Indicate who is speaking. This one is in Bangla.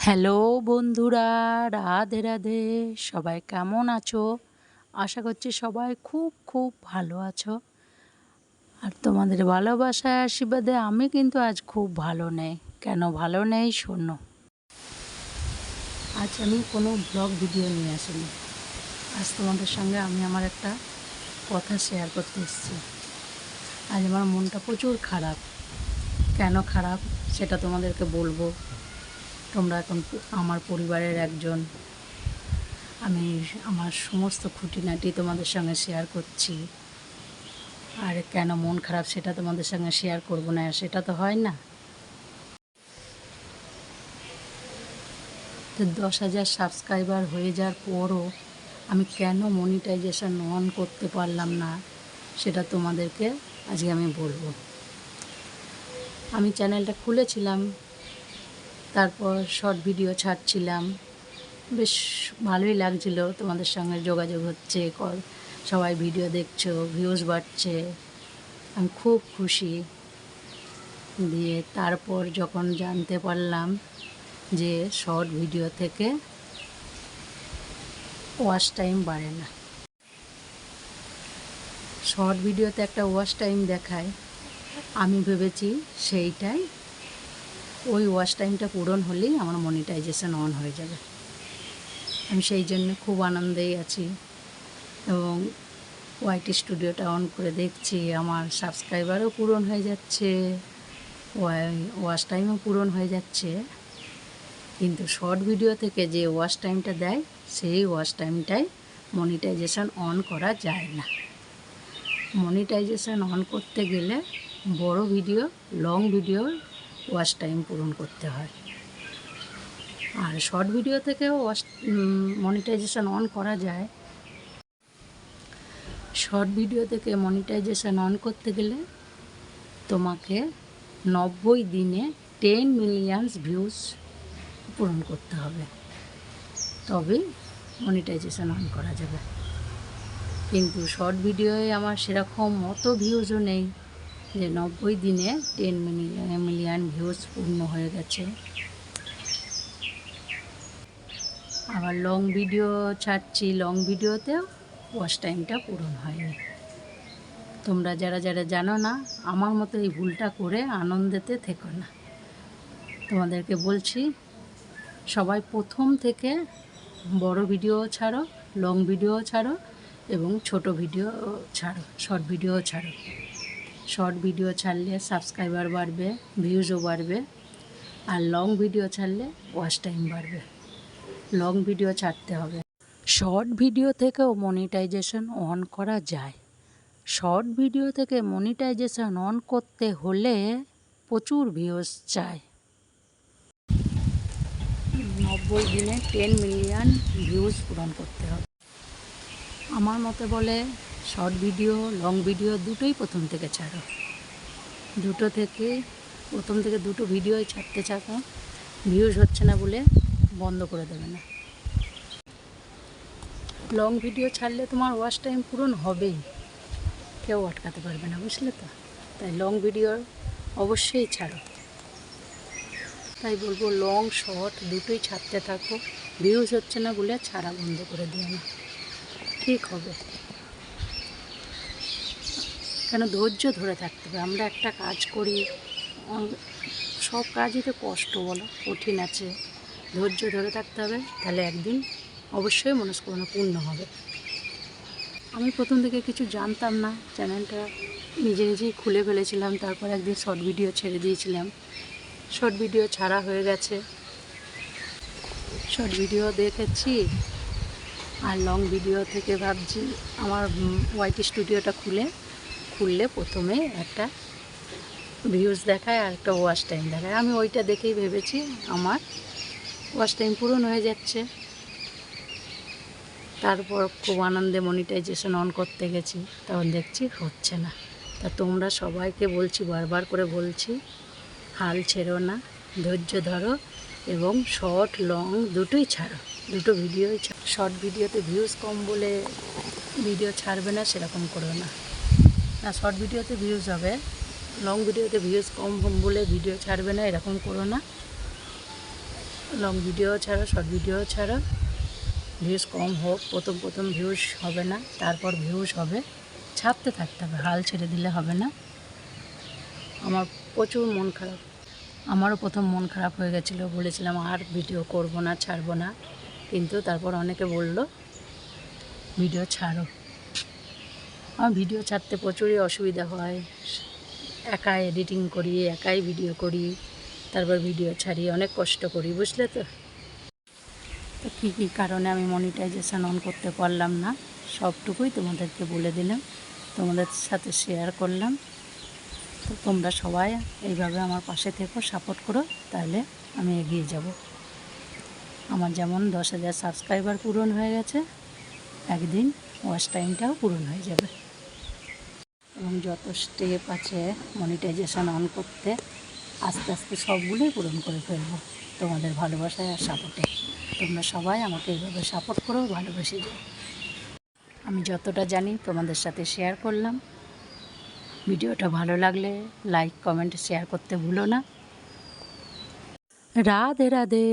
Speaker 1: হ্যালো বন্ধুরা, রাধে রাধে। সবাই কেমন আছো? আশা করছি সবাই খুব খুব ভালো আছো। আর তোমাদের ভালোবাসায় আশীর্বাদে আমি কিন্তু আজ খুব ভালো নেই। কেন ভালো নেই শোনো। আজ আমি কোনো ব্লগ ভিডিও নিয়ে আসিনি। আজ তোমাদের সঙ্গে আমি আমার একটা কথা শেয়ার করতে এসেছি। আজ আমার মনটা প্রচুর খারাপ। কেন খারাপ সেটা তোমাদেরকে বলব। তোমরা এখন আমার পরিবারের একজন। আমি আমার সমস্ত খুঁটিনাটি তোমাদের সঙ্গে শেয়ার করছি। আর কেন মন খারাপ সেটা তোমাদের সঙ্গে শেয়ার করব না, সেটা তো হয় না। তো দশ হাজার সাবস্ক্রাইবার হয়ে যাওয়ার পরও আমি কেন মনিটাইজেশন অন করতে পারলাম না, সেটা তোমাদেরকে আজকে আমি বলব। আমি চ্যানেলটা খুলেছিলাম তারপর শর্ট ভিডিও ছাড়ছিলাম। বেশ ভালোই লাগছিল তোমাদের সঙ্গে যোগাযোগ হচ্ছে ক- সবাই ভিডিও দেখছ ভিউজ বাড়ছে। আমি খুব খুশি। দিয়ে তারপর যখন জানতে পারলাম যে শর্ট ভিডিও থেকে ওয়াচ টাইম বাড়ে না। শর্ট ভিডিওতে একটা ওয়াচ টাইম দেখায়। আমি ভেবেছি সেইটাই ওই ওয়াচ টাইমটা পূরণ হলেই আমার মনিটাইজেশান অন হয়ে যাবে। আমি সেই জন্য খুব আনন্দেই আছি এবং ওয়াইটি স্টুডিওটা অন করে দেখছি, আমার সাবস্ক্রাইবারও পূরণ হয়ে যাচ্ছে ওয়াচ টাইমও পূরণ হয়ে যাচ্ছে। কিন্তু শর্ট ভিডিও থেকে যে ওয়াচ টাইমটা দেয়, সেই ওয়াচ টাইমটাই মনিটাইজেশান অন করা যায় না। মনিটাইজেশান অন করতে গেলে বড় video long video watch time পূরণ করতে হয়। আর শর্ট ভিডিও থেকেও ওয়াচ মনিটাইজেশন অন করা যায়। শর্ট ভিডিও থেকে মনিটাইজেশান অন করতে গেলে তোমাকে নব্বই দিনে টেন মিলিয়নস ভিউজ পূরণ করতে হবে। তবেই মনিটাইজেশান অন করা যাবে। কিন্তু শর্ট ভিডিওয়ে আমার সেরকম অত ভিউজও নেই। যে নব্বই দিনে টেন মিলিয়ন ভিউজ পূর্ণ হয়ে গেছে। আবার লং ভিডিও ছাড়ছি লং ভিডিওতেও ওয়াচ টাইমটা পূরণ হয়নি। তোমরা যারা যারা জানো না, আমার মতো এই ভুলটা করে আনন্দেতে থেকো না। তোমাদেরকে বলছি, সবাই প্রথম থেকে বড় ভিডিও ছাড়ো লং ভিডিও ছাড়ো এবং ছোট ভিডিও ছাড়ো শর্ট ভিডিও ছাড়ো। শর্ট ভিডিও ছাড়লে সাবস্ক্রাইবার বাড়বে ভিউজও বাড়বে আর লং ভিডিও ছাড়লে ওয়াচ টাইম বাড়বে লং ভিডিও ছাড়তে হবে শর্ট ভিডিও থেকেও মনিটাইজেশন অন করা যায় শর্ট ভিডিও থেকে মনিটাইজেশন অন করতে হলে প্রচুর ভিউজ চায় নব্বই দিনে টেন মিলিয়ন ভিউজ পূরণ করতে হবে আমার মতে বলে শর্ট ভিডিও, লং ভিডিও দুটোই প্রথম থেকে ছাড়ো। দুটো থেকে, প্রথম থেকে দুটো ভিডিওই ছাড়তে চাকো ভিউজ হচ্ছে না বলে বন্ধ করে দেবে না। লং ভিডিও ছাড়লে তোমার ওয়াচ টাইম পূরণ হবেই। কেউ আটকাতে পারবে না, বুঝলে তো? তাই লং ভিডিও অবশ্যই ছাড়ো। তাই বলব লং, শর্ট দুটোই ছাড়তে থাকো। ভিউজ হচ্ছে না বলে ছাড়া বন্ধ করে দিও না। ঠিক হবে। কেন ধৈর্য ধরে থাকতে হবে? আমরা একটা কাজ করি সব কাজই তো কষ্ট বলো, কঠিন আছে। ধৈর্য ধরে থাকতে হবে, তাহলে একদিন অবশ্যই মনস্কামনা পূর্ণ হবে। আমি প্রথম থেকে কিছু জানতাম না, চ্যানেলটা নিজে নিজেই খুলে ফেলেছিলাম, তারপর একদিন শর্ট ভিডিও ছেড়ে দিয়েছিলাম। শর্ট ভিডিও ছাড়া হয়ে গেছে। শর্ট ভিডিও দেখেছি, আর লং ভিডিও থেকে ভাবছি, আমার ওয়াইটি স্টুডিওটা খুলে খুললে প্রথমে একটা ভিউজ দেখায় আর একটা ওয়াশ টাইম দেখায়। আমি ওইটা দেখেই ভেবেছি আমার ওয়াশ টাইম পূরণ হয়ে যাচ্ছে। তারপর খুব আনন্দে মনিটাইজেশন অন করতে গেছি। তখন দেখছি হচ্ছে না। তা তোমরা সবাইকে বলছি, বারবার করে বলছি, হাল ছেড়ো না, ধৈর্য ধরো এবং শর্ট লং দুটোই ছাড়ো। দুটো ভিডিওই ছাড়ো। শর্ট ভিডিওতে ভিউজ কম বলে ভিডিও ছাড়বে না, সেরকম করো না। না শর্ট ভিডিওতে ভিউজ হবে। লং ভিডিওতে ভিউজ কম বলে ভিডিও ছাড়বে না, এরকম করো না। লং ভিডিও ছাড়ো শর্ট ভিডিও ছাড়ো। ভিউজ কম হোক, প্রথম প্রথম ভিউজ হবে না, তারপর ভিউজ হবে। ছাড়তে থাকতে হবে, হাল ছেড়ে দিলে হবে না। আমার প্রচুর মন খারাপ। আমারও প্রথম মন খারাপ হয়ে গেছিল, বলেছিলাম আর ভিডিও করব না, ছাড়বো না। কিন্তু তারপর অনেকে বলল ভিডিও ছাড়ো। আমার ভিডিও ছাড়তে প্রচুরই অসুবিধা হয়। একা এডিটিং করি, একাই ভিডিও করি, তারপর ভিডিও ছাড়ি, অনেক কষ্ট করি, বুঝলে তো? তো কী কী কারণে আমি মনিটাইজেশান অন করতে পারলাম না, সবটুকুই তোমাদেরকে বলে দিলাম, তোমাদের সাথে শেয়ার করলাম। তো তোমরা সবাই এইভাবে আমার পাশে থেকো সাপোর্ট করো, তাহলে আমি এগিয়ে যাব। আমার যেমন দশ হাজার সাবস্ক্রাইবার পূরণ হয়ে গেছে, একদিন ওয়াচ টাইমটাও পূরণ হয়ে যাবে। এবং যত স্টেপ আছে মনিটাইজেশন অন করতে, আস্তে আস্তে সবগুলোই পূরণ করে ফেলব। তোমাদের ভালোবাসায় আর সাপোর্টে তোমরা সবাই আমাকে এইভাবে সাপোর্ট করো ভালোবেসে যাও। আমি যতটা জানি তোমাদের সাথে শেয়ার করলাম। ভিডিওটা ভালো লাগলে লাইক কমেন্ট শেয়ার করতে ভুলো না। রাধে রাধে।